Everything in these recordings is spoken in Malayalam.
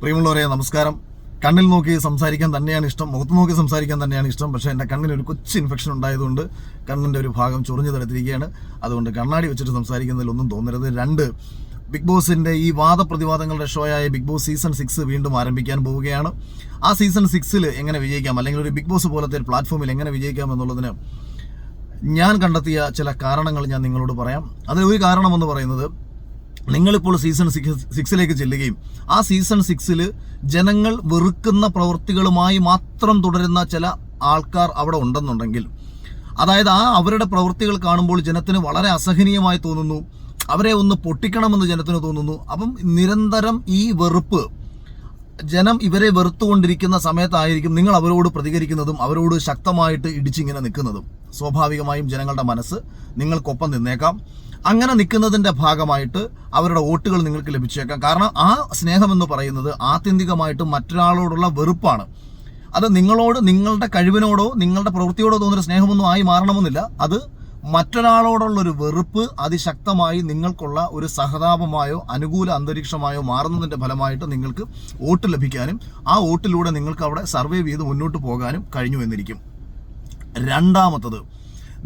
പ്രിയമുള്ളവരെ നമസ്കാരം. കണ്ണിൽ നോക്കി സംസാരിക്കാൻ തന്നെയാണ് ഇഷ്ടം മുഖത്ത് നോക്കി സംസാരിക്കാൻ തന്നെയാണ് ഇഷ്ടം. പക്ഷേ എന്റെ കണ്ണിന് ഒരു കൊച്ചു ഇൻഫെക്ഷൻ ഉണ്ടായതുകൊണ്ട് കണ്ണിന്റെ ഒരു ഭാഗം ചൊറിഞ്ഞു തരത്തിരിക്കുകയാണ് അതുകൊണ്ട് കണ്ണാടി വെച്ചിട്ട് സംസാരിക്കുന്നതിൽ ഒന്നും തോന്നരുത്. രണ്ട് ബിഗ് ബോസിന്റെ ഈ വാദപ്രതിവാദങ്ങളുടെ ഷോ ആയ ബിഗ് ബോസ് സീസൺ സിക്സ് വീണ്ടും ആരംഭിക്കാൻ പോവുകയാണ്. ആ സീസൺ സിക്സിൽ എങ്ങനെ വിജയിക്കാം? അല്ലെങ്കിൽ ഒരു ബിഗ് ബോസ് പോലത്തെ ഒരു പ്ലാറ്റ്ഫോമിൽ എങ്ങനെ വിജയിക്കാം എന്നുള്ളതിന് ഞാൻ കണ്ടെത്തിയ ചില കാരണങ്ങൾ ഞാൻ നിങ്ങളോട് പറയാം. അതിൽ ഒരു കാരണം എന്ന് പറയുന്നത് നിങ്ങളിപ്പോൾ സീസൺ സിക്സ് സിക്സിലേക്ക് ചെല്ലുകയും ആ സീസൺ സിക്സിൽ ജനങ്ങൾ വെറുക്കുന്ന പ്രവൃത്തികളുമായി മാത്രം തുടരുന്ന ചില ആൾക്കാർ അവിടെ ഉണ്ടെന്നുണ്ടെങ്കിൽ അതായത് ആ അവരുടെ പ്രവൃത്തികൾ കാണുമ്പോൾ ജനത്തിന് വളരെ അസഹനീയമായി തോന്നുന്നു അവരെ ഒന്ന് പൊട്ടിക്കണമെന്ന് ജനത്തിന് തോന്നുന്നു. അപ്പം നിരന്തരം ഈ വെറുപ്പ് ജനം ഇവരെ വെറുത്തുകൊണ്ടിരിക്കുന്ന സമയത്തായിരിക്കും നിങ്ങൾ അവരോട് പ്രതികരിക്കുന്നതും അവരോട് ശക്തമായിട്ട് ഇടിച്ചിങ്ങനെ നിൽക്കുന്നതും. സ്വാഭാവികമായും ജനങ്ങളുടെ മനസ്സ് നിങ്ങൾക്കൊപ്പം നിന്നേക്കാം. അങ്ങനെ നിൽക്കുന്നതിന്റെ ഭാഗമായിട്ട് അവരുടെ വോട്ടുകൾ നിങ്ങൾക്ക് ലഭിച്ചേക്കാം. കാരണം ആ സ്നേഹമെന്ന് പറയുന്നത് ആത്യന്തികമായിട്ടും മറ്റൊരാളോടുള്ള വെറുപ്പാണ്. അത് നിങ്ങളോട് നിങ്ങളുടെ കഴിവിനോടോ നിങ്ങളുടെ പ്രവൃത്തിയോടോ തോന്നുന്ന സ്നേഹമൊന്നും ആയി മാറണമെന്നില്ല. അത് മറ്റൊരാളോടുള്ള ഒരു വെറുപ്പ് അതിശക്തമായി നിങ്ങൾക്കുള്ള ഒരു സഹതാപമായോ അനുകൂല അന്തരീക്ഷമായോ മാറുന്നതിന്റെ ഫലമായിട്ട് നിങ്ങൾക്ക് വോട്ട് ലഭിക്കാനും ആ വോട്ടിലൂടെ നിങ്ങൾക്ക് അവിടെ സർവൈവ് ചെയ്ത് മുന്നോട്ട് പോകാനും കഴിഞ്ഞു എന്നിരിക്കും. രണ്ടാമത്തത്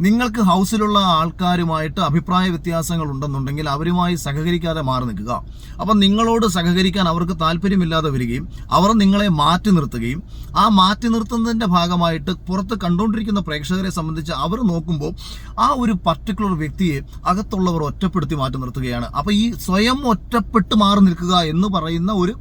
നിങ്ങൾക്ക് ഹൗസിലുള്ള ആൾക്കാരുമായിട്ട് അഭിപ്രായ വ്യത്യാസങ്ങൾ ഉണ്ടെന്നുണ്ടെങ്കിൽ അവരുമായി സഹകരിക്കാതെ മാറി നിൽക്കുക. അപ്പം നിങ്ങളോട് സഹകരിക്കാൻ അവർക്ക് താല്പര്യമില്ലാതെ വരികയും അവർ നിങ്ങളെ മാറ്റി നിർത്തുകയും ആ മാറ്റി നിർത്തുന്നതിന്റെ ഭാഗമായിട്ട് പുറത്ത് കണ്ടുകൊണ്ടിരിക്കുന്ന പ്രേക്ഷകരെ സംബന്ധിച്ച് അവർ നോക്കുമ്പോൾ ആ ഒരു പർട്ടിക്കുലർ വ്യക്തിയെ അകത്തുള്ളവർ ഒറ്റപ്പെടുത്തി മാറ്റി നിർത്തുകയാണ്. അപ്പോൾ ഈ സ്വയം ഒറ്റപ്പെട്ട് മാറി നിൽക്കുക എന്ന് പറയുന്ന ഒരു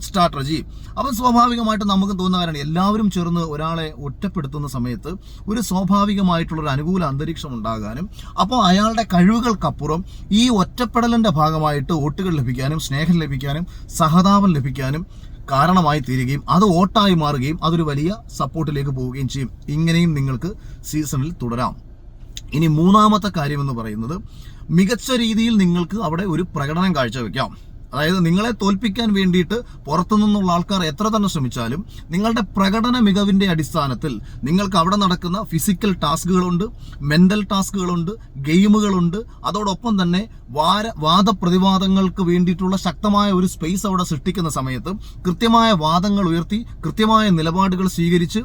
സ്ട്രാറ്റജി അപ്പം സ്വാഭാവികമായിട്ട് നമുക്ക് തോന്നുന്ന കാര്യമാണ്. എല്ലാവരും ചേർന്ന് ഒരാളെ ഒറ്റപ്പെടുത്തുന്ന സമയത്ത് ഒരു സ്വാഭാവികമായിട്ടുള്ള ഒരു അനുകൂല അന്തരീക്ഷം ഉണ്ടാകാനും അപ്പോൾ അയാളുടെ കഴിവുകൾക്കപ്പുറം ഈ ഒറ്റപ്പെടലിന്റെ ഭാഗമായിട്ട് വോട്ടുകൾ ലഭിക്കാനും സ്നേഹം ലഭിക്കാനും സഹതാപം ലഭിക്കാനും കാരണമായി തീരുകയും അത് വോട്ടായി മാറുകയും അതൊരു വലിയ സപ്പോർട്ടിലേക്ക് പോവുകയും ചെയ്യും. ഇങ്ങനെയും നിങ്ങൾക്ക് സീസണിൽ തുടരാം. ഇനി മൂന്നാമത്തെ കാര്യം എന്ന് പറയുന്നത് മികച്ച രീതിയിൽ നിങ്ങൾക്ക് അവിടെ ഒരു പ്രകടനം കാഴ്ചവെക്കാം. അതായത് നിങ്ങളെ തോൽപ്പിക്കാൻ വേണ്ടിയിട്ട് പുറത്തു നിന്നുള്ള ആൾക്കാർ എത്ര തന്നെ ശ്രമിച്ചാലും നിങ്ങളുടെ പ്രകടന മികവിന്റെ അടിസ്ഥാനത്തിൽ നിങ്ങൾക്ക് അവിടെ നടക്കുന്ന ഫിസിക്കൽ ടാസ്കുകളുണ്ട് മെന്റൽ ടാസ്കുകളുണ്ട് ഗെയിമുകളുണ്ട്. അതോടൊപ്പം തന്നെ വാര വാദപ്രതിവാദങ്ങൾക്ക് വേണ്ടിയിട്ടുള്ള ശക്തമായ ഒരു സ്പേസ് അവിടെ സൃഷ്ടിക്കുന്ന സമയത്ത് കൃത്യമായ വാദങ്ങൾ ഉയർത്തി കൃത്യമായ നിലപാടുകൾ സ്വീകരിച്ച്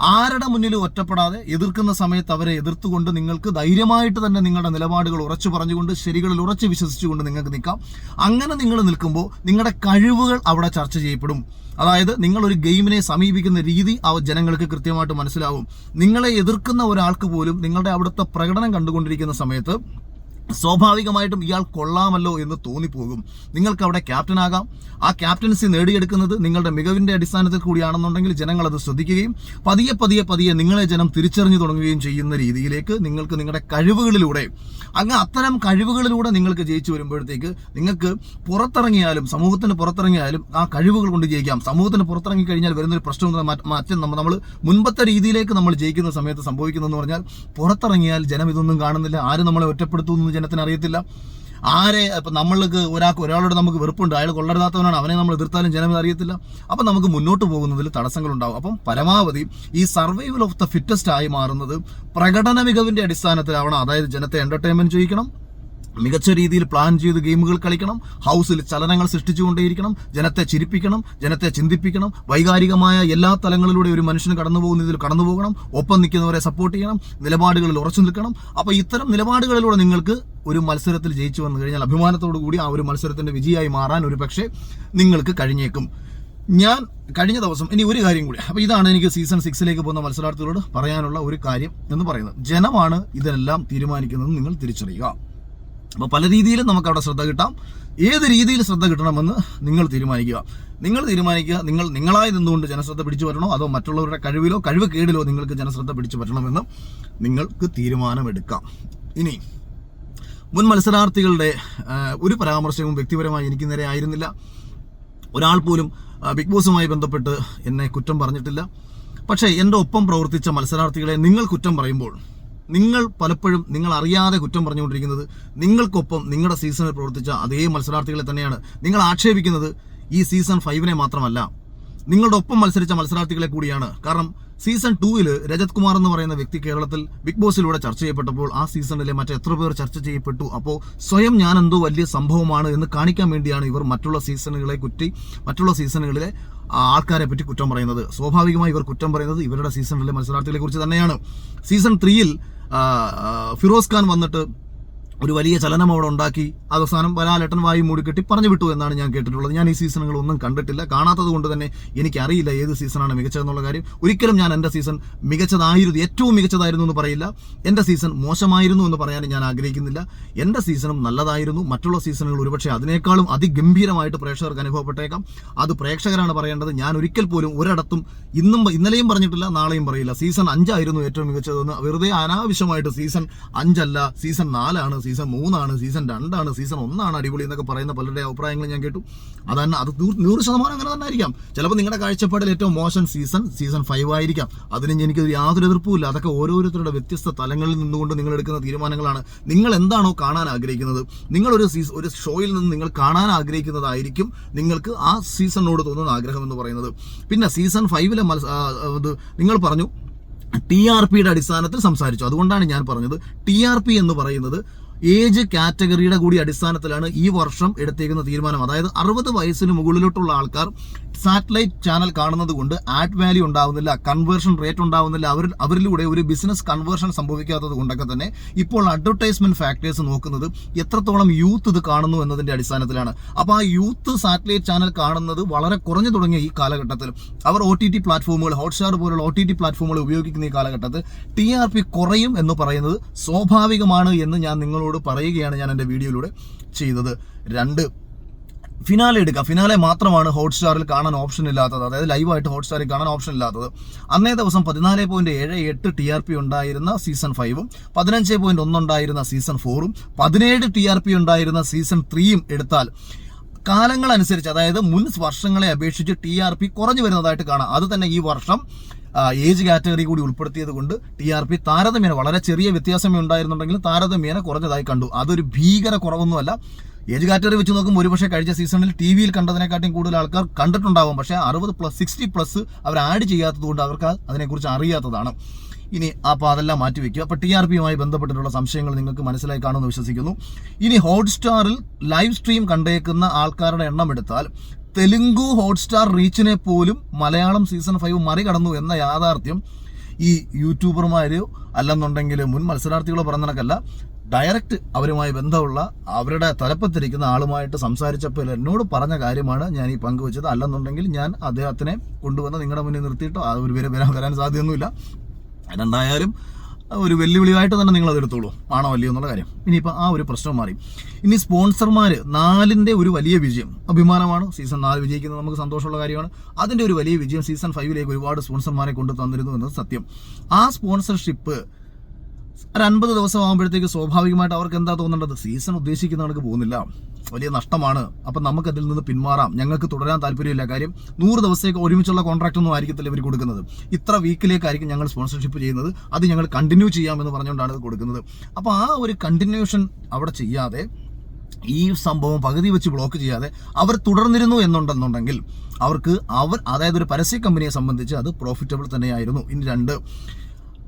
ആരുടെ മുന്നിലും ഒറ്റപ്പെടാതെ എതിർക്കുന്ന സമയത്ത് അവരെ എതിർത്തുകൊണ്ട് നിങ്ങൾക്ക് ധൈര്യമായിട്ട് തന്നെ നിങ്ങളുടെ നിലപാടുകൾ ഉറച്ചു പറഞ്ഞുകൊണ്ട് ശരികളിൽ ഉറച്ചു വിശ്വസിച്ചുകൊണ്ട് നിങ്ങൾക്ക് നിൽക്കാം. അങ്ങനെ നിങ്ങൾ നിൽക്കുമ്പോൾ നിങ്ങളുടെ കഴിവുകൾ അവിടെ ചർച്ച ചെയ്യപ്പെടും. അതായത് നിങ്ങൾ ഒരു ഗെയിമിനെ സമീപിക്കുന്ന രീതി അവ ജനങ്ങൾക്ക് കൃത്യമായിട്ട് മനസ്സിലാവും. നിങ്ങളെ എതിർക്കുന്ന ഒരാൾക്ക് പോലും നിങ്ങളുടെ അവിടുത്തെ പ്രകടനം കണ്ടുകൊണ്ടിരിക്കുന്ന സമയത്ത് സ്വാഭാവികമായിട്ടും ഇയാൾ കൊള്ളാമല്ലോ എന്ന് തോന്നിപ്പോകും. നിങ്ങൾക്ക് അവിടെ ക്യാപ്റ്റനാകാം. ആ ക്യാപ്റ്റൻസി നേടിയെടുക്കുന്നത് നിങ്ങളുടെ മികവിന്റെ അടിസ്ഥാനത്തിൽ കൂടിയാണെന്നുണ്ടെങ്കിൽ ജനങ്ങൾ അത് ശ്രദ്ധിക്കുകയും പതിയെ പതിയെ പതിയെ നിങ്ങളെ ജനം തിരിച്ചറിഞ്ഞു തുടങ്ങുകയും ചെയ്യുന്ന രീതിയിലേക്ക് നിങ്ങൾക്ക് നിങ്ങളുടെ കഴിവുകളിലൂടെ അങ്ങ് അത്തരം കഴിവുകളിലൂടെ നിങ്ങൾക്ക് ജയിച്ചു വരുമ്പോഴത്തേക്ക് നിങ്ങൾക്ക് പുറത്തിറങ്ങിയാലും സമൂഹത്തിന് പുറത്തിറങ്ങിയാലും ആ കഴിവുകൾ കൊണ്ട് ജയിക്കാം. സമൂഹത്തിന് പുറത്തിറങ്ങി കഴിഞ്ഞാൽ വരുന്നൊരു പ്രശ്നം മാറ്റം നമ്മൾ മുൻപത്തെ രീതിയിലേക്ക് നമ്മൾ ജയിക്കുന്ന സമയത്ത് സംഭവിക്കുന്നതെന്ന് പറഞ്ഞാൽ പുറത്തിറങ്ങിയാൽ ജനം ഇതൊന്നും കാണുന്നില്ല. ആരും നമ്മളെ ഒറ്റപ്പെടുത്തുന്നു ജനത്തിന് അറിയത്തില്ല ആരെ ഇപ്പം നമ്മൾക്ക് ഒരാൾക്ക് ഒരാളോട് നമുക്ക് വെറുപ്പുണ്ട് അയാൾ കൊള്ളരുതാത്തവനാണ് അവനെ നമ്മൾ എതിർത്താലും ജനം അറിയത്തില്ല അപ്പം നമുക്ക് മുന്നോട്ട് പോകുന്നതിൽ തടസ്സങ്ങൾ ഉണ്ടാവും അപ്പം പരമാവധി ഈ സർവൈവൽ ഓഫ് ദ ഫിറ്റസ്റ്റ് ആയി മാറുന്നത് പ്രകടന മികവിന്റെ അടിസ്ഥാനത്തിലാവണം. അതായത് ജനത്തെ എന്റർടൈൻമെന്റ് ചെയ്യിക്കണം മികച്ച രീതിയിൽ പ്ലാൻ ചെയ്ത് ഗെയിമുകൾ കളിക്കണം. ഹൗസിൽ ചലനങ്ങൾ സൃഷ്ടിച്ചുകൊണ്ടേയിരിക്കണം. ജനത്തെ ചിരിപ്പിക്കണം ജനത്തെ ചിന്തിപ്പിക്കണം. വൈകാരികമായ എല്ലാ തലങ്ങളിലൂടെ ഒരു മനുഷ്യന് കടന്നു പോകുന്നതിൽ കടന്നു പോകണം. ഒപ്പം നിൽക്കുന്നവരെ സപ്പോർട്ട് ചെയ്യണം. നിലപാടുകളിൽ ഉറച്ചു നിൽക്കണം. അപ്പോൾ ഇത്തരം നിലപാടുകളിലൂടെ നിങ്ങൾക്ക് ഒരു മത്സരത്തിൽ ജയിച്ചു വന്നു കഴിഞ്ഞാൽ അഭിമാനത്തോടു കൂടി ആ ഒരു മത്സരത്തിന്റെ വിജയമായി മാറാൻ ഒരു പക്ഷേ നിങ്ങൾക്ക് കഴിഞ്ഞേക്കും. ഞാൻ കഴിഞ്ഞ ദിവസം ഇനി ഒരു കാര്യം കൂടി. അപ്പോൾ ഇതാണ് എനിക്ക് സീസൺ സിക്സിലേക്ക് പോകുന്ന മത്സരാർത്ഥികളോട് പറയാനുള്ള ഒരു കാര്യം എന്ന് പറയുന്നത്. ജനമാണ് ഇതെല്ലാം തീരുമാനിക്കുന്നത് നിങ്ങൾ തിരിച്ചറിയുക. അപ്പോൾ പല രീതിയിലും നമുക്ക് അവിടെ ശ്രദ്ധ കിട്ടാം. ഏത് രീതിയിൽ ശ്രദ്ധ കിട്ടണമെന്ന് നിങ്ങൾ തീരുമാനിക്കുക. നിങ്ങൾ തീരുമാനിക്കുക നിങ്ങൾ നിങ്ങളായി നിന്നുകൊണ്ട് ജനശ്രദ്ധ പിടിച്ചു വരണോ അതോ മറ്റുള്ളവരുടെ കഴിവിലോ കഴിവ് കേടിലോ നിങ്ങൾക്ക് ജനശ്രദ്ധ പിടിച്ചു പറ്റണമെന്ന് നിങ്ങൾക്ക് തീരുമാനമെടുക്കാം. ഇനി മുൻ മത്സരാർത്ഥികളുടെ ഒരു പരാമർശവും വ്യക്തിപരമായി എനിക്ക് നേരെ ആയിരുന്നില്ല. ഒരാൾ പോലും ബിഗ് ബോസുമായി ബന്ധപ്പെട്ട് എന്നെ കുറ്റം പറഞ്ഞിട്ടില്ല. പക്ഷേ എന്റെ ഒപ്പം പ്രവർത്തിച്ച മത്സരാർത്ഥികളെ നിങ്ങൾ കുറ്റം പറയുമ്പോൾ നിങ്ങൾ പലപ്പോഴും നിങ്ങൾ അറിയാതെ കുറ്റം പറഞ്ഞുകൊണ്ടിരിക്കുന്നത് നിങ്ങൾക്കൊപ്പം നിങ്ങളുടെ സീസണിൽ പ്രവർത്തിച്ച അതേ മത്സരാർത്ഥികളെ തന്നെയാണ് നിങ്ങൾ ആക്ഷേപിക്കുന്നത് ഈ സീസൺ ഫൈവിനെ മാത്രമല്ല. നിങ്ങളുടെ ഒപ്പം മത്സരിച്ച മത്സരാർത്ഥികളെ കൂടിയാണ്. കാരണം സീസൺ ടൂവിൽ രജത് കുമാർ എന്ന് പറയുന്ന വ്യക്തി കേരളത്തിൽ ബിഗ് ബോസിലൂടെ ചർച്ച ചെയ്യപ്പെട്ടപ്പോൾ ആ സീസണിലെ മറ്റെത്ര പേർ ചർച്ച ചെയ്യപ്പെട്ടു. അപ്പോൾ സ്വയം ഞാൻ എന്തോ വലിയ സംഭവമാണ് എന്ന് കാണിക്കാൻ വേണ്ടിയാണ് ഇവർ മറ്റുള്ള സീസണുകളെ കുറ്റി മറ്റുള്ള സീസണുകളിലെ ആൾക്കാരെ പറ്റി കുറ്റം പറയുന്നത്. സ്വാഭാവികമായി ഇവർ കുറ്റം പറയുന്നത് ഇവരുടെ സീസണിലെ മത്സരാർത്ഥികളെ കുറിച്ച് തന്നെയാണ്. സീസൺ ത്രീയിൽ ഫിറോസ് ഖാൻ വന്നിട്ട് ഒരു വലിയ ചലനം അവിടെ ഉണ്ടാക്കി. അവസാനം വരാലട്ടൻ വായി മൂടിക്കെട്ടി പറഞ്ഞു വിട്ടു എന്നാണ് ഞാൻ കേട്ടിട്ടുള്ളത്. ഞാൻ ഈ സീസണുകളൊന്നും കണ്ടിട്ടില്ല. കാണാത്തത് കൊണ്ട് തന്നെ എനിക്കറിയില്ല ഏത് സീസണാണ് മികച്ചതെന്നുള്ള കാര്യം. ഒരിക്കലും ഞാൻ എന്റെ സീസൺ മികച്ചതായിരുന്നു ഏറ്റവും മികച്ചതായിരുന്നു എന്ന് പറയില്ല. എന്റെ സീസൺ മോശമായിരുന്നു എന്ന് പറയാൻ ഞാൻ ആഗ്രഹിക്കുന്നില്ല. എന്റെ സീസണും നല്ലതായിരുന്നു. മറ്റുള്ള സീസണുകൾ ഒരുപക്ഷെ അതിനേക്കാളും അതിഗംഭീരമായിട്ട് പ്രേക്ഷകർക്ക് അനുഭവപ്പെട്ടേക്കാം. അത് പ്രേക്ഷകരാണ് പറയേണ്ടത്. ഞാൻ ഒരിക്കൽ പോലും ഒരിടത്തും ഇന്നും ഇന്നലെയും പറഞ്ഞിട്ടില്ല നാളെയും പറയില്ല. സീസൺ അഞ്ചായിരുന്നു ഏറ്റവും മികച്ചതെന്ന്. വെറുതെ അനാവശ്യമായിട്ട് സീസൺ അഞ്ചല്ല സീസൺ നാലാണ് സീസൺ മൂന്നാണ് സീസൺ രണ്ടാണ് സീസൺ ഒന്നാണ് അടിപൊളി എന്നൊക്കെ പറയുന്ന പലരുടെ അഭിപ്രായങ്ങൾ ഞാൻ കേട്ടു. അത് തന്നെ അത് നൂറ് ശതമാനം അങ്ങനെ തന്നെ ആയിരിക്കാം. ചിലപ്പോൾ നിങ്ങളുടെ കാഴ്ചപ്പാടിൽ ഏറ്റവും മോശം സീസൺ സീസൺ ഫൈവ് ആയിരിക്കാം. അതിന് എനിക്ക് യാതൊരു എതിർപ്പുമില്ല അതൊക്കെ ഓരോരുത്തരുടെ വ്യത്യസ്ത തലങ്ങളിൽ നിന്നുകൊണ്ട് നിങ്ങൾ എടുക്കുന്ന തീരുമാനങ്ങളാണ്. നിങ്ങൾ എന്താണോ കാണാൻ ആഗ്രഹിക്കുന്നത് നിങ്ങളൊരു സീസൺ ഒരു ഷോയിൽ നിന്ന് നിങ്ങൾ കാണാൻ ആഗ്രഹിക്കുന്നതായിരിക്കും നിങ്ങൾക്ക് ആ സീസണിനോട് തോന്നുന്ന ആഗ്രഹം എന്ന് പറയുന്നത്. പിന്നെ സീസൺ ഫൈവിലെ മത്സ നിങ്ങൾ പറഞ്ഞു ടി ആർ പിയുടെ അടിസ്ഥാനത്തിൽ സംസാരിച്ചു. അതുകൊണ്ടാണ് ഞാൻ പറഞ്ഞത് ടി ആർ പി എന്ന് പറയുന്നത് ഏജ് കാറ്റഗറിയുടെ കൂടി അടിസ്ഥാനത്തിലാണ് ഈ വർഷം എടുത്തേക്കുന്ന തീരുമാനം. അതായത് അറുപത് വയസ്സിന് മുകളിലോട്ടുള്ള ആൾക്കാർ സാറ്റലൈറ്റ് ചാനൽ കാണുന്നത് കൊണ്ട് ആഡ് വാല്യൂ ഉണ്ടാവുന്നില്ല കൺവേർഷൻ റേറ്റ് ഉണ്ടാവുന്നില്ല അവർ അവരിലൂടെ ഒരു ബിസിനസ് കൺവേർഷൻ സംഭവിക്കാത്തത് കൊണ്ടൊക്കെ തന്നെ ഇപ്പോൾ അഡ്വർടൈസ്മെന്റ് ഫാക്ടേഴ്സ് നോക്കുന്നത് എത്രത്തോളം യൂത്ത് ഇത് കാണുന്നു എന്നതിന്റെ അടിസ്ഥാനത്തിലാണ്. അപ്പോൾ ആ യൂത്ത് സാറ്റലൈറ്റ് ചാനൽ കാണുന്നത് വളരെ കുറഞ്ഞു തുടങ്ങിയ ഈ കാലഘട്ടത്തിൽ. അവർ ഒ ടി ടി പ്ലാറ്റ്ഫോമുകൾ ഹോട്ട്സ്റ്റാർ പോലുള്ള ഒ ടി ടി പ്ലാറ്റ്ഫോമുകൾ ഉപയോഗിക്കുന്ന ഈ കാലഘട്ടത്തിൽ ടി ആർ പി കുറയും എന്ന് പറയുന്നത് സ്വാഭാവികമാണ് എന്ന് ഞാൻ നിങ്ങളോട് പറയുകയാണ് ഞാൻ എന്റെ വീഡിയോയിലൂടെ ചെയ്തത്. രണ്ട് ഫിനാലെ എടുക്കുക. ഫിനാലെ മാത്രമാണ് ഹോട്ട്സ്റ്റാറിൽ കാണാൻ ഓപ്ഷൻ ഇല്ലാത്തത്. അതായത് ലൈവായിട്ട് ഹോട്ട്സ്റ്റാറിൽ കാണാൻ ഓപ്ഷൻ ഇല്ലാത്തത്. അന്നേ ദിവസം പതിനാല് പോയിന്റ് ഏഴ് എട്ട് ടി ആർ പി ഉണ്ടായിരുന്ന സീസൺ ഫൈവും പതിനഞ്ച് പോയിന്റ് ഒന്നുണ്ടായിരുന്ന സീസൺ ഫോറും പതിനേഴ് ടി ആർ പി ഉണ്ടായിരുന്ന സീസൺ ത്രീയും എടുത്താൽ കാലങ്ങളനുസരിച്ച് അതായത് മുൻ വർഷങ്ങളെ അപേക്ഷിച്ച് ടി ആർ പി കുറഞ്ഞു വരുന്നതായിട്ട് കാണാം. അത് തന്നെ ഈ വർഷം ഏജ് കാറ്റഗറി കൂടി ഉൾപ്പെടുത്തിയത് കൊണ്ട് ടി ആർ പി താരതമ്യേന വളരെ ചെറിയ വ്യത്യാസമേ ഉണ്ടായിരുന്നുണ്ടെങ്കിലും താരതമ്യേന കുറഞ്ഞതായി കണ്ടു. അതൊരു ഭീകര കുറവൊന്നുമല്ല. ഏജ് കാറ്റഗറി വെച്ച് നോക്കുമ്പോൾ ഒരുപക്ഷെ കഴിഞ്ഞ സീസണിൽ ടി വിയിൽ കണ്ടതിനെക്കാട്ടും കൂടുതൽ ആൾക്കാർ കണ്ടിട്ടുണ്ടാവും. പക്ഷേ അറുപത് പ്ലസ് സിക്സ്റ്റി പ്ലസ് അവർ ആഡ് ചെയ്യാത്തത് കൊണ്ട് അവർക്ക് അതിനെക്കുറിച്ച് അറിയാത്തതാണ്. ഇനി അപ്പോൾ അതെല്ലാം മാറ്റി വെക്കുക. അപ്പോൾ ടി ആർ പിയുമായി ബന്ധപ്പെട്ടിട്ടുള്ള സംശയങ്ങൾ നിങ്ങൾക്ക് മനസ്സിലായി കാണുമെന്ന് വിശ്വസിക്കുന്നു. ഇനി ഹോട്ട്സ്റ്റാറിൽ ലൈവ് സ്ട്രീം കണ്ടേക്കുന്ന ആൾക്കാരുടെ എണ്ണം എടുത്താൽ തെലുങ്കു ഹോട്ട്സ്റ്റാർ റീച്ചിനെ പോലും മലയാളം സീസൺ ഫൈവ് മറികടന്നു എന്ന യാഥാർത്ഥ്യം ഈ യൂട്യൂബർമാർ അല്ലെന്നുണ്ടെങ്കിൽ മുൻ മത്സരാർത്ഥികളോ പറഞ്ഞ ഡയറക്റ്റ് അവരുമായി ബന്ധമുള്ള അവരുടെ തലപ്പത്തിരിക്കുന്ന ആളുമായിട്ട് സംസാരിച്ചപ്പോൾ എന്നോട് പറഞ്ഞ കാര്യമാണ് ഞാൻ ഈ പങ്കുവച്ചത്. അല്ലെന്നുണ്ടെങ്കിൽ ഞാൻ അദ്ദേഹത്തിനെ കൊണ്ടുവന്ന് നിങ്ങളുടെ മുന്നിൽ നിർത്തിയിട്ടോ അത് ഒരു വരെ വരാൻ വരാൻ സാധ്യതയൊന്നുമില്ല. രണ്ടായാലും ഒരു വെല്ലുവിളിയായിട്ട് തന്നെ നിങ്ങൾ അത് എടുത്തോളൂ. ആണോ അല്ലയോ എന്നുള്ള കാര്യം. ഇനിയിപ്പോൾ ആ ഒരു പ്രശ്നം മാറി. ഇനി സ്പോൺസർമാർ നാലിന്റെ ഒരു വലിയ വിജയം. അഭിമാനമാണ്. സീസൺ നാല് വിജയിക്കുന്നത് നമുക്ക് സന്തോഷമുള്ള കാര്യമാണ്. അതിന്റെ ഒരു വലിയ വിജയം സീസൺ ഫൈവിലേക്ക് ഒരുപാട് സ്പോൺസർമാരെ കൊണ്ട് തന്നിരുന്നു എന്നത് സത്യം. ആ സ്പോൺസർഷിപ്പ് ഒരു അൻപത് ദിവസം ആകുമ്പോഴത്തേക്ക് സ്വാഭാവികമായിട്ട് അവർക്ക് എന്താ തോന്നേണ്ടത്? സീസൺ ഉദ്ദേശിക്കുന്ന കണക്ക് പോകുന്നില്ല. വലിയ നഷ്ടമാണ്. അപ്പം നമുക്ക് അതിൽ നിന്ന് പിന്മാറാം. ഞങ്ങൾക്ക് തുടരാൻ താല്പര്യമില്ല. കാര്യം നൂറ് ദിവസത്തേക്ക് ഒരുമിച്ചുള്ള കോൺട്രാക്റ്റ് ഒന്നും ആയിരിക്കത്തില്ല ഇവർ കൊടുക്കുന്നത്. ഇത്ര വീക്കിലേക്കായിരിക്കും ഞങ്ങൾ സ്പോൺസർഷിപ്പ് ചെയ്യുന്നത്. അത് ഞങ്ങൾ കണ്ടിന്യൂ ചെയ്യാമെന്ന് പറഞ്ഞുകൊണ്ടാണ് ഇത് കൊടുക്കുന്നത്. അപ്പോൾ ആ ഒരു കണ്ടിന്യൂഷൻ അവിടെ ചെയ്യാതെ ഈ സംഭവം പകുതി വെച്ച് ബ്ലോക്ക് ചെയ്യാതെ അവർ തുടർന്നിരുന്നു എന്നുണ്ടെന്നുണ്ടെങ്കിൽ അവർക്ക് അവർ അതായത് ഒരു പരസ്യ കമ്പനിയെ സംബന്ധിച്ച് അത് പ്രോഫിറ്റബിൾ തന്നെയായിരുന്നു. ഇനി രണ്ട്.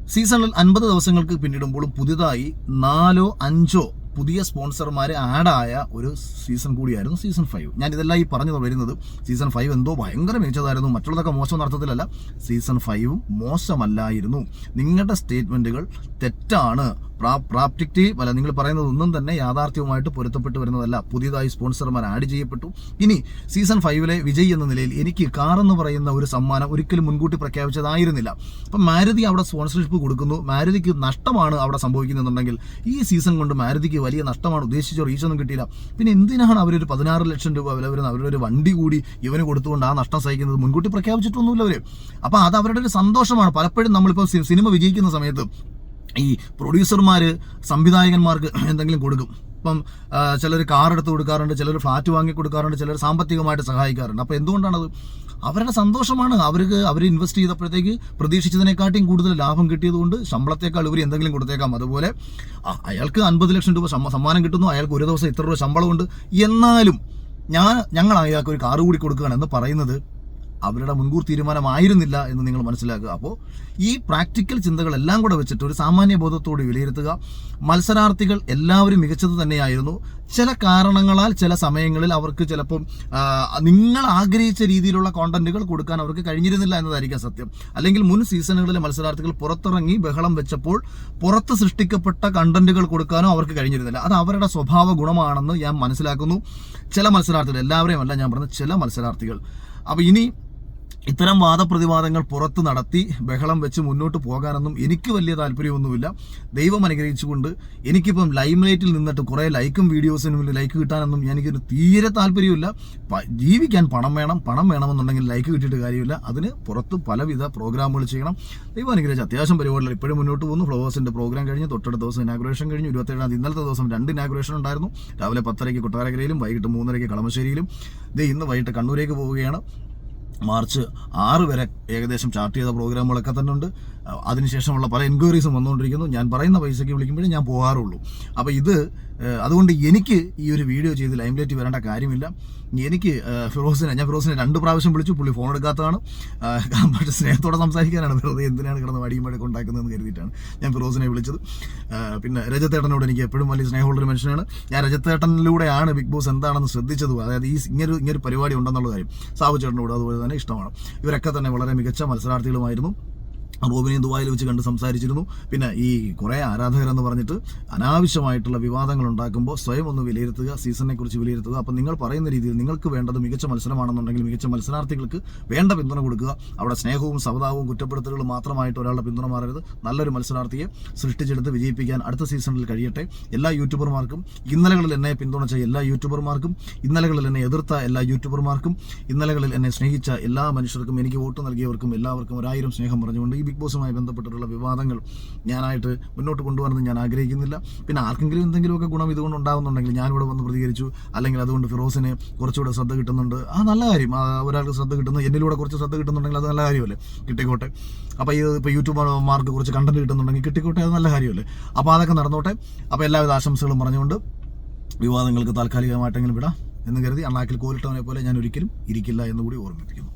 സീസണിൽ അൻപത് ദിവസങ്ങൾക്ക് പിന്നിടുമ്പോഴും പുതിയതായി നാലോ അഞ്ചോ പുതിയ സ്പോൺസർമാരെ ആഡായ ഒരു സീസൺ കൂടിയായിരുന്നു സീസൺ ഫൈവ് ഞാൻ ഇതെല്ലാം ഈ പറഞ്ഞു വരുന്നത് സീസൺ ഫൈവ് എന്തോ ഭയങ്കര മികച്ചതായിരുന്നു. മറ്റുള്ളതൊക്കെ മോശം അർത്ഥത്തിലല്ല. സീസൺ ഫൈവും മോശമല്ലായിരുന്നു. നിങ്ങളുടെ സ്റ്റേറ്റ്മെന്റുകൾ തെറ്റാണ്. പ്രാ പ്രാപ്റ്റിക്റ്റീവ് അല്ല നിങ്ങൾ പറയുന്നത് ഒന്നും തന്നെ യാഥാർത്ഥ്യവുമായിട്ട് പൊരുത്തപ്പെട്ട് വരുന്നതല്ല. പുതിയതായി സ്പോൺസർമാർ ആഡ് ചെയ്യപ്പെട്ടു. ഇനി സീസൺ ഫൈവിലെ വിജയ് എന്ന നിലയിൽ എനിക്ക് കാർ എന്ന് പറയുന്ന ഒരു സമ്മാനം ഒരിക്കലും മുൻകൂട്ടി പ്രഖ്യാപിച്ചതായിരുന്നില്ല. അപ്പം മാരുതി അവിടെ സ്പോൺസർഷിപ്പ് കൊടുക്കുന്നു. മാരുതിക്ക് നഷ്ടമാണ് അവിടെ സംഭവിക്കുന്നുണ്ടെങ്കിൽ ഈ സീസൺ കൊണ്ട് മാരുതിക്ക് വലിയ നഷ്ടമാണ് ഉദ്ദേശിച്ചോ റീച്ചൊന്നും കിട്ടിയില്ല. പിന്നെ എന്തിനാണ് അവരൊരു പതിനാറ് ലക്ഷം രൂപ വില വരുന്ന അവരുടെ ഒരു വണ്ടി കൂടി ഇവന് കൊടുത്തുകൊണ്ട് ആ നഷ്ടം സഹിക്കുന്നത് മുൻകൂട്ടി പ്രഖ്യാപിച്ചിട്ടൊന്നുമില്ല അവർ അപ്പം അത് അവരുടെ ഒരു സന്തോഷമാണ്. പലപ്പോഴും നമ്മളിപ്പോൾ സിനിമ വിജയിക്കുന്ന സമയത്ത് ഈ പ്രൊഡ്യൂസർമാർ സംവിധായകന്മാർക്ക് എന്തെങ്കിലും കൊടുക്കും. ഇപ്പം ചിലർ കാർ എടുത്ത് കൊടുക്കാറുണ്ട് ചിലർ ഫ്ലാറ്റ് വാങ്ങി കൊടുക്കാറുണ്ട് ചിലർ സാമ്പത്തികമായിട്ട് സഹായിക്കാറുണ്ട്. അപ്പോൾ എന്തുകൊണ്ടാണത്? അവരുടെ സന്തോഷമാണ്. അവർക്ക് അവർ ഇൻവെസ്റ്റ് ചെയ്തപ്പോഴത്തേക്ക് പ്രതീക്ഷിച്ചതിനെക്കാട്ടിയും കൂടുതൽ ലാഭം കിട്ടിയതുകൊണ്ട് ശമ്പളത്തേക്കാൾ ഇവർ എന്തെങ്കിലും കൊടുത്തേക്കാം. അതുപോലെ അയാൾക്ക് അൻപത് ലക്ഷം രൂപ സമ്മാനം കിട്ടുന്നു. അയാൾക്ക് ഒരു ദിവസം ഇത്ര രൂപ ശമ്പളമുണ്ട്. എന്നാലും ഞാൻ ഞങ്ങൾ അയാൾക്ക് ഒരു കാറ് കൂടി കൊടുക്കുകയാണ് എന്ന് പറയുന്നത് അവരുടെ മുൻകൂർ തീരുമാനമായിരുന്നില്ല എന്ന് നിങ്ങൾ മനസ്സിലാക്കുക. അപ്പോൾ ഈ പ്രാക്ടിക്കൽ ചിന്തകളെല്ലാം കൂടെ വെച്ചിട്ട് ഒരു സാമാന്യ ബോധത്തോട് വിലയിരുത്തുക. മത്സരാർത്ഥികൾ എല്ലാവരും മികച്ചത് തന്നെയായിരുന്നു. ചില കാരണങ്ങളാൽ ചില സമയങ്ങളിൽ അവർക്ക് ചിലപ്പം നിങ്ങൾ ആഗ്രഹിച്ച രീതിയിലുള്ള കോണ്ടന്റുകൾ കൊടുക്കാൻ അവർക്ക് കഴിഞ്ഞിരുന്നില്ല എന്നതായിരിക്കാം സത്യം. അല്ലെങ്കിൽ മുൻ സീസണുകളിലെ മത്സരാർത്ഥികൾ പുറത്തിറങ്ങി ബഹളം വെച്ചപ്പോൾ പുറത്ത് സൃഷ്ടിക്കപ്പെട്ട കണ്ടന്റുകൾ കൊടുക്കാനോ അവർക്ക് കഴിഞ്ഞിരുന്നില്ല. അത് അവരുടെ സ്വഭാവ ഗുണമാണെന്ന് ഞാൻ മനസ്സിലാക്കുന്നു. ചില മത്സരാർത്ഥികൾ എല്ലാവരെയും അല്ല ഞാൻ പറഞ്ഞ ചില മത്സരാർത്ഥികൾ. അപ്പോൾ ഇനി ഇത്തരം വാദപ്രതിവാദങ്ങൾ പുറത്ത് നടത്തി ബഹളം വെച്ച് മുന്നോട്ട് പോകാനൊന്നും എനിക്ക് വലിയ താല്പര്യമൊന്നുമില്ല. ദൈവം അനുഗ്രഹിച്ചുകൊണ്ട് എനിക്കിപ്പം ലൈം ലൈറ്റിൽ നിന്നിട്ട് കുറേ ലൈക്കും വീഡിയോസിനും ലൈക്ക് കിട്ടാനൊന്നും എനിക്കൊരു തീരെ താല്പര്യമില്ല ജീവിക്കാൻ പണം വേണം പണം വേണമെന്നുണ്ടെങ്കിൽ ലൈക്ക് കിട്ടിയിട്ട് കാര്യമില്ല. അതിന് പുറത്ത് പലവിധ പ്രോഗ്രാമുകൾ ചെയ്യണം. ദൈവം അനുഗ്രഹിച്ച് അത്യാവശ്യം പരിപാടികൾ ഇപ്പോഴും മുന്നോട്ട് പോകുന്നു. ഫ്ലവേഴ്സിന്റെ പ്രോഗ്രാം കഴിഞ്ഞ് തൊട്ടടുത്ത ദിവസം ഇനാഗുറേഷൻ കഴിഞ്ഞു. ഇരുപത്തേഴാം തീയതി ഇന്നലത്തെ ദിവസം രണ്ട് ഇനാഗുറേഷൻ ഉണ്ടായിരുന്നു. രാവിലെ പത്തരയ്ക്ക് കൊട്ടാരക്കരയിലും വൈകിട്ട് മൂന്നരയ്ക്ക് കളമശ്ശേരിയിലും. ദേ ഇന്ന് വൈകിട്ട് കണ്ണൂരേക്ക് പോവുകയാണ്. മാർച്ച് ആറ് വരെ ഏകദേശം ചാർട്ട് ചെയ്ത പ്രോഗ്രാമുകളൊക്കെ തന്നെ ഉണ്ട് അതിനുശേഷമുള്ള പല എൻക്വയറീസും വന്നുകൊണ്ടിരിക്കുന്നു. ഞാൻ പറയുന്ന പൈസയ്ക്ക് വിളിക്കുമ്പോഴേ ഞാൻ പോകാറുള്ളൂ. അപ്പോൾ ഇത് അതുകൊണ്ട് എനിക്ക് ഈ ഒരു വീഡിയോ ചെയ്ത് ലൈംലൈറ്റ് വരേണ്ട കാര്യമില്ല. എനിക്ക് ഫിറോസിനെ ഞാൻ ഫിറോസിനെ രണ്ട് പ്രാവശ്യം വിളിച്ചു. പുള്ളി ഫോൺ എടുക്കാത്തതാണ്. പക്ഷേ സ്നേഹത്തോടെ സംസാരിക്കാനാണ്. വെറുതെ എന്തിനാണ് കിടന്ന് വടിയും വഴക്കം ഉണ്ടാക്കുന്നതെന്ന് കരുതിയിട്ടാണ് ഞാൻ ഫിറോസിനെ വിളിച്ചത്. പിന്നെ രജത്തേട്ടനോട് എനിക്ക് എപ്പോഴും വലിയ സ്നേഹമുള്ളൊരു മനുഷ്യനാണ്. ഞാൻ രജത്തേട്ടനിലൂടെയാണ് ബിഗ് ബോസ് എന്താണെന്ന് ശ്രദ്ധിച്ചതും അതായത് ഈ ഇങ്ങനൊരു ഇങ്ങനൊരു പരിപാടി ഉണ്ടെന്നുള്ള കാര്യം സാബു ചേട്ടനോട് അതുപോലെ തന്നെ ഇഷ്ടമാണ്. ഇവരൊക്കെ തന്നെ വളരെ മികച്ച മത്സരാർത്ഥികളുമായിരുന്നു. റോബിനെയും ദുബായിൽ വെച്ച് കണ്ട് സംസാരിച്ചിരുന്നു. പിന്നെ ഈ കുറേ ആരാധകരെന്ന് പറഞ്ഞിട്ട് അനാവശ്യമായിട്ടുള്ള വിവാദങ്ങൾ ഉണ്ടാക്കുമ്പോൾ സ്വയം ഒന്ന് വിലയിരുത്തുക സീസണിനെ കുറിച്ച് വിലയിരുത്തുക. അപ്പം നിങ്ങൾ പറയുന്ന രീതിയിൽ നിങ്ങൾക്ക് വേണ്ടത് മികച്ച മത്സരമാണെന്നുണ്ടെങ്കിൽ മികച്ച മത്സരാർത്ഥികൾക്ക് വേണ്ട പിന്തുണ കൊടുക്കുക. അവിടെ സ്നേഹവും സവതാവും കുറ്റപ്പെടുത്തലുകളും മാത്രമായിട്ട് ഒരാളുടെ പിന്തുണ മാറരുത്. നല്ലൊരു മത്സരാർത്ഥിയെ സൃഷ്ടിച്ചെടുത്ത് വിജയിപ്പിക്കാൻ അടുത്ത സീസണിൽ കഴിയട്ടെ. എല്ലാ യൂട്യൂബർമാർക്കും ഇന്നലകളിൽ എന്നെ പിന്തുണച്ച എല്ലാ യൂട്യൂബർമാർക്കും ഇന്നലകളിൽ എന്നെ എതിർത്ത എല്ലാ യൂട്യൂബർമാർക്കും ഇന്നലകളിൽ എന്നെ സ്നേഹിച്ച എല്ലാ മനുഷ്യർക്കും എനിക്ക് വോട്ട് നൽകിയവർക്കും എല്ലാവർക്കും ഒരായിരം സ്നേഹം പറഞ്ഞുകൊണ്ട് ഈ ബിഗ് ബോസുമായി ബന്ധപ്പെട്ടിട്ടുള്ള വിവാദങ്ങൾ ഞാനായിട്ട് മുന്നോട്ട് കൊണ്ടുവരുന്നത് ഞാൻ ആഗ്രഹിക്കുന്നില്ല. പിന്നെ ആർക്കെങ്കിലും എന്തെങ്കിലുമൊക്കെ ഗുണം ഇതുകൊണ്ട് ഉണ്ടാകുന്നുണ്ടെങ്കിൽ ഞാനിവിടെ വന്ന് പ്രതികരിച്ചു. അല്ലെങ്കിൽ അതുകൊണ്ട് ഫിറോസിന് കുറച്ചുകൂടെ ശ്രദ്ധ കിട്ടുന്നുണ്ട്. ആ നല്ല കാര്യം. ഒരാൾക്ക് ശ്രദ്ധ കിട്ടുന്നു എന്നിലൂടെ കുറച്ച് ശ്രദ്ധ കിട്ടുന്നുണ്ടെങ്കിൽ അത് നല്ല കാര്യമല്ലേ? കിട്ടിക്കോട്ടെ. അപ്പോൾ ഇത് ഇപ്പോൾ യൂട്യൂബർമാർക്ക് കുറച്ച് കണ്ടന്റ് കിട്ടുന്നുണ്ടെങ്കിൽ കിട്ടിക്കോട്ടെ അത് നല്ല കാര്യമല്ലേ? അപ്പോൾ അതൊക്കെ നടന്നോട്ടെ. അപ്പോൾ എല്ലാവിധ ആശംസകളും പറഞ്ഞുകൊണ്ട് വിവാദങ്ങൾക്ക് താൽക്കാലികമായിട്ടെങ്കിലും വിടാം എന്ന് കരുതി അണ്ണാക്കിൽ കോലിട്ടവനെ പോലെ ഞാൻ ഒരിക്കലും ഇരിക്കില്ല എന്ന് കൂടി ഓർമ്മിപ്പിക്കുന്നു.